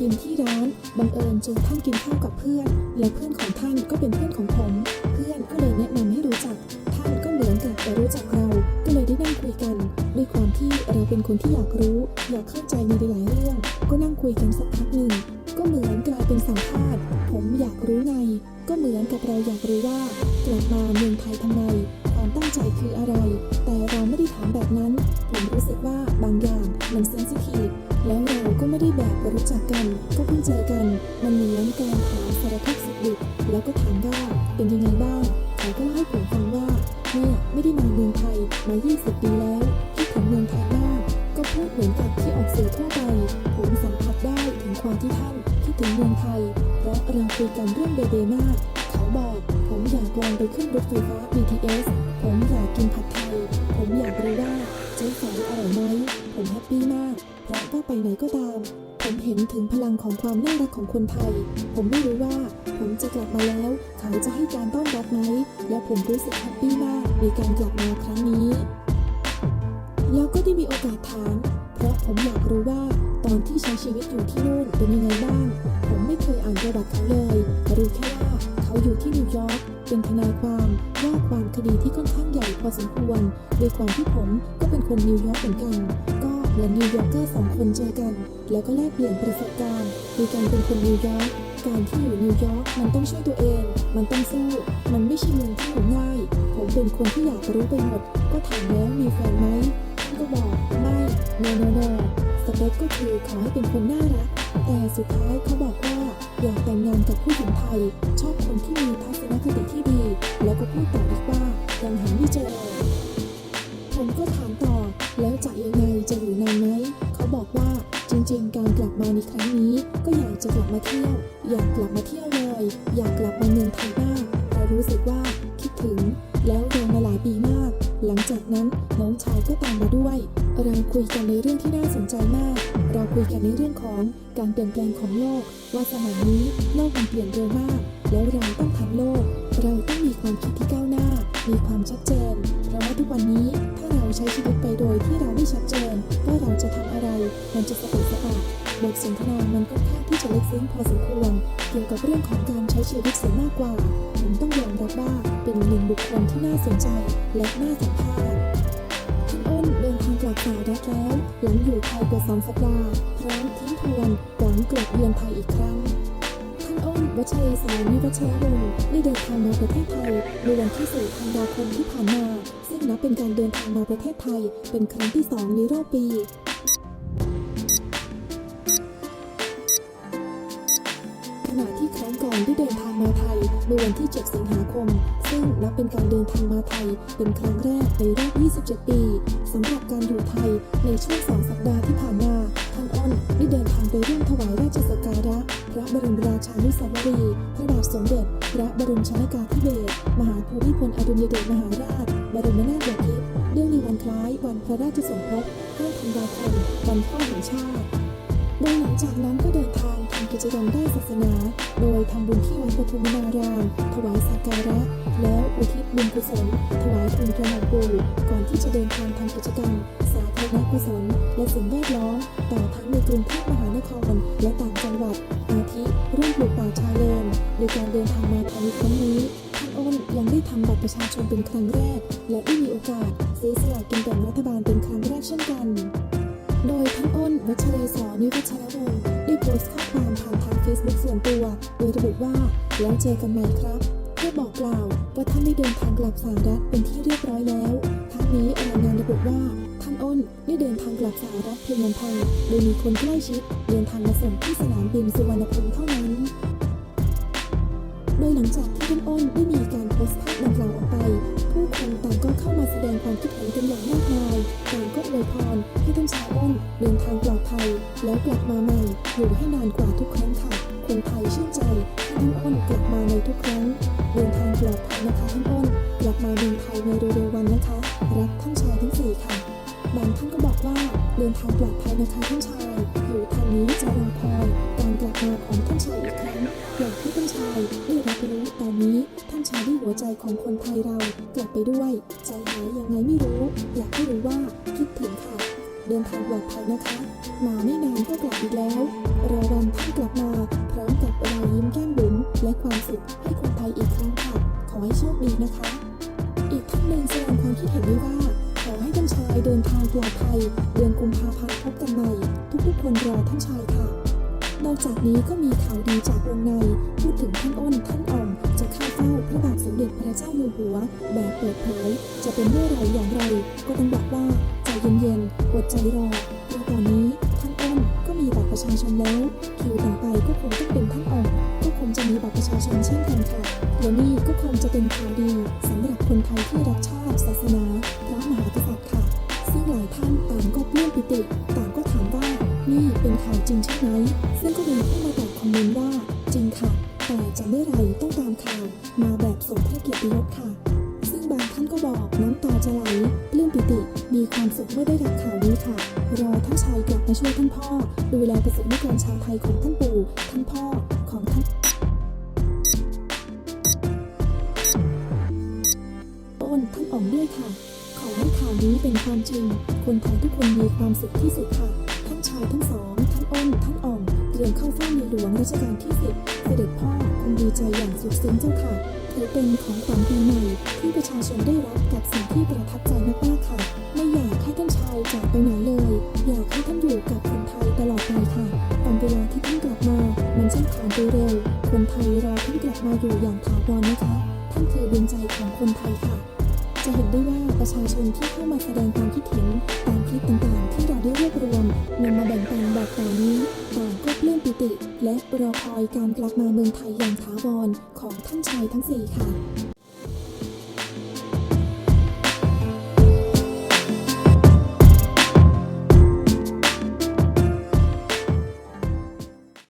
กินที่ร้านบังเอิญเจอท่านกินข้าวกับเพื่อน และเพื่อนของท่านก็เป็นเพื่อนของผม เพื่อนก็เลยแนะนำให้รู้จัก ท่านก็เหมือนกับจะรู้จักเรา ก็เลยได้นั่งคุยกัน ด้วยความที่เราเป็นคนที่อยากรู้ อยากเข้าใจในหลายเรื่อง ก็นั่งคุยกันสักพักหนึ่งก็เหมือนกลายเป็นสัมภาษณ์ ผมอยากรู้ใน ก็เหมือนกับเราอยากรู้ว่ากลับมาเมืองไทยทำไมความตั้งใจคืออะไร แต่เราไม่ได้ถามแบบนั้น ผมรู้สึกว่าบางอย่างมันเซนซิทีฟ เหมือนกับที่ออกสื่อทั่วไปผมสัมผัสได้ถึงความที่ท่านคิดถึงเมืองไทย เพราะเราคุยกันเรื่องเบเบมาก เขาบอก ผมอยากลองไปขึ้นรถไฟฟ้า BTS ผมอยากกินผัดไทย ผมอยากรู้ว่าเจ๊ฝอยอร่อยไหม ผมแฮปปี้มาก เพราะว่าไปไหนก็ตาม ผมเห็นถึงพลังของความน่ารักของคนไทย ผมไม่รู้ว่า ผมจะกลับมาแล้ว เขาจะให้การต้อนรับไหม และผมรู้สึกแฮปปี้มากในการกลับมาครั้งนี้แล้วก็ได้มีโอกาสถาม เพราะผมอยากรู้ว่าตอนที่ใช้ชีวิตอยู่ที่นู่นเป็นยังไงบ้าง ผมไม่เคยอ่านประวัติเขาเลยรู้แค่ว่าเขาอยู่ที่นิวยอร์กเป็นทนายความว่าความคดีที่ค่อนข้างใหญ่พอสมควรโดยความที่ผมก็เป็นคนนิวยอร์กเหมือนกัน ก็เหมือนนิวยอร์กเกอร์สองคนเจอกัน แล้วก็แลกเปลี่ยนประสบการณ์โดยการเป็นคนนิวยอร์กการที่อยู่นิวยอร์กมันต้องช่วยตัวเอง มันต้องสู้มันไม่ใช่เมืองที่ง่าย ผมเป็นคนที่อยากรู้ไปหมด ก็ถามแล้วมีแฟนไหม นก็บอกไม่ no no no สเปคก็คือขอให้เป็นคนน่ารัก แต่สุดท้ายเขาบอกว่าอยากแต่งงานกับผู้หญิงไทย ชอบคนที่มีทัศนคติที่ดี แล้วก็พูดต่ออีกว่ายังหาไม่เจอ ผมก็ถามต่อแล้วจะยังไงจะอยู่นานไหมเขาบอกว่าจริงๆ การกลับมาในครั้งนี้ ก็อยากจะกลับมาเที่ยว อยากกลับมาเที่ยวเลยอยากกลับมาเมืองไทยบ้างแต่รู้สึกว่า เราคุยกันในเรื่องที่น่าสนใจมาก เราคุยกันในเรื่องของการเปลี่ยนแปลงของโลก ว่าสมัยนี้โลกมันเปลี่ยนเร็วมาก แล้วเราต้องทันโลก เราต้องมีความคิดที่ก้าวหน้า มีความชัดเจน เพราะว่าทุกวันนี้ถ้าเราใช้ชีวิตไปโดยที่เราไม่ชัดเจนว่าเราจะทำอะไร มันจะสะดุดสะบัดบทสนทนามันค่อนข้างที่จะลึกซึ้งพอสมควรเกี่ยวกับเรื่องของการใช้ชีวิตเสียมากกว่า ผมต้องยอมรับว่าเป็นหนึ่งบุคคลที่น่าสนใจและน่าสัมภาษณ์ ดินทางกลับสหรัฐแล้วหลังอยู่ไทยกว่าสองสัปดาห์พร้อมทิ้งทวนหวังกลับเยือนไทยอีกครั้ง ท่านอ้นวัชเยสารนิวัชรวงศ์ได้เดินทางมาประเทศไทยในวันที่4ธันวาคมที่ผ่านมา ซึ่งนับเป็นการเดินทางมาประเทศไทย เป็นครั้งที่สองในรอบปีขณะที่ครั้งก่อนได้เดินทางมาไทยเมื่อวันที่ 7 สิงหาคม ซึ่งนับเป็นการเดินทางมาไทยเป็นครั้งแรกในรอบ 27 ปีสำหรับการ อยู่ไทยในช่วงสัปดาห์ที่ผ่านมาท่านอ้นได้เดินทางไปร่วมถวายราชสักการะ พระบรมราชานุสาวรีย์พระบาทสมเด็จ พระบรมชนากาธิเบศรมหาภูมิพลอดุลยเดชมหาราช บรมนาถบพิตรเนื่องในวันคล้ายวันพระราชสมภพ5ธันวาคมวันพ่อแห่งชาติ โดยหลังจากนั้นก็เดินทางทำกิจกรรมด้านศาสนา โดยทำบุญที่วัดปทุมนาราม ถวายสักการะ แล้วอุทิศบุญกุศล ถวายทุนกระหม่อมปู่ก่อนที่จะเดินทางทำกิจกรรม สาธารณกุศล และสิ่งแวดล้อมต่อทั้งในกรุงเทพมหานคร และต่างจังหวัด อาทิร่วมปลูกป่าชายเลนโดยการเดินทางมาทยในครั้งนี้ท่านอ้นยังได้ทำบัตรประชาชนเป็นครั้งแรก และได้มีโอกาสซื้อสลากกินแบ่งรัฐบาลเป็นครั้งแรกเช่นกัน โดยท่านอ้นวัชเลศรนิวัชรวงศ์ได้โพสต์ข้อความผ่านทางเฟซบุ๊กส่วนตัวโดยระบุว่าแล้วเจอกันใหม่ครับเพื่อบอกกล่าวว่าท่านได้เดินทางกลับสหรัฐเป็นที่เรียบร้อยแล้วทั้งนี้รายงานระบุว่าท่านอ้นได้เดินทางกลับสหรัฐเพียงลำพังโดยมีคนใกล้ชิดเดินทางมาส่งที่สนามบินสุวรรณภูมิเท่านั้น โดยหลังจากที่ท่านอ้นได้มีการโพสต์ภาพดังกล่าวออกไป ผู้คนต่างก็เข้ามาแสดงความคิดเห็นกันอย่างมากมายต่างก็อวยพรให้ท่านชายอ้นเดินทางปลอดภัย แล้วกลับมาใหม่อยู่ให้นานกว่าทุกครั้งค่ะคนไทยชื่นใจที่ท่านอ้นกลับมาในทุกครั้ง เดินทางปลอดภัยนะคะท่านอ้นกลับมาเมืองไทยในเร็วๆวันนะคะรักท่านชายทั้งสี่ค่ะบางท่านก็บอกว่าเดินทางปลอดภัยนะคะท่านชายอยู่ทางนี้จะรอคอยการ ของคนไทยเรากลับไปด้วย ใจหายยังไงไม่รู้ อยากให้รู้ว่าคิดถึงค่ะ เดินทางปลอดภัยนะคะ มาไม่นานก็กลับอีกแล้วรอวันท่านกลับมา พร้อมกับรอยยิ้มแก้มบุ๋มและความสุขให้คนไทยอีกครั้งค่ะ ขอให้โชคดีนะคะ อีกท่านหนึ่งแสดงความคิดเห็นไว้ว่าขอให้ท่านชายเดินทางปลอดภัยเดือนกุมภาพันธ์พบกันใหม่ทุกๆคนรอท่านชายค่ะนอกจากนี้ก็มีข่าวดีจากวงในพูดถึงท่านอ้นท่านอ่อม จะเข้าเฝ้าพระบาทสมเด็จพระเจ้าอยู่หัว แบบเปิดเผย จะเป็นเมื่อไรอย่างไร ก็ต้องบอกว่าใจเย็นๆอดใจรอเพราะตอนนี้ท่านอ้นก็มีบัตรประชาชนแล้วคิวต่อไปก็คงต้องเป็นท่านอ่อมก็คงจะมีบัตรประชาชนเช่นกันค่ะและนี่ก็คงจะเป็นข่าวดีสำหรับคนไทยที่รักชาติศาสนาพระมหากษัตริย์ค่ะ ซึ่งหลายท่านต่างก็ปลื้มปิติต่างก็ถามว่านี่เป็นข่าวจริงใช่ไหมซึ่งก็มีผู้มาตอบคอมเมนต์ว่าจริงค่ะแต่จะเมื่อไร ติ มีความสุขเมื่อได้รับข่าวนี้ค่ะ รอท่านชายกลับมาช่วยท่านพ่อ ดูแลประสบนิกรชาวไทยของท่านปู่ท่านพ่อของท่านต้นท่านอ่อมด้วยค่ะ ขอให้ข่าวนี้เป็นความจริง คนไทยทุกคนมีความสุขที่สุดค่ะทั้งชายทั้งสอง ท่านอ้น ท่านอ่อมเตรียมเข้าเฝ้าในหลวงรัชกาลที่สิบเสด็จพ่อคงดีใจอย่างสุดซึ้งเจ้าค่ะ ถือเป็นของขวัญปีใหม่ที่ประชาชนได้รับกับสิ่งที่ประทับใจมากๆค่ะ ไม่อยากให้ท่านชายจากไปไหนเลย อยากให้ท่านอยู่กับคนไทยตลอดไปค่ะตอนเวลาที่ท่านกลับมา มันช่างผ่านไปเร็ว คนไทยรอท่านกลับมาอยู่อย่างถาวรนะคะ ท่านคือดวงใจของคนไทยค่ะ จะเห็นได้ว่าประชาชนที่เข้ามาแสดงความคิดเห็นตามคลิปต่างๆ ที่เราได้รวบรวมนำมาแบ่งปันแบบต่อนี้ต่างก็ปลื้มปิติ และรอคอยการกลับมาเมืองไทยอย่างถาวรของท่านชายทั้งสี่ค่ะ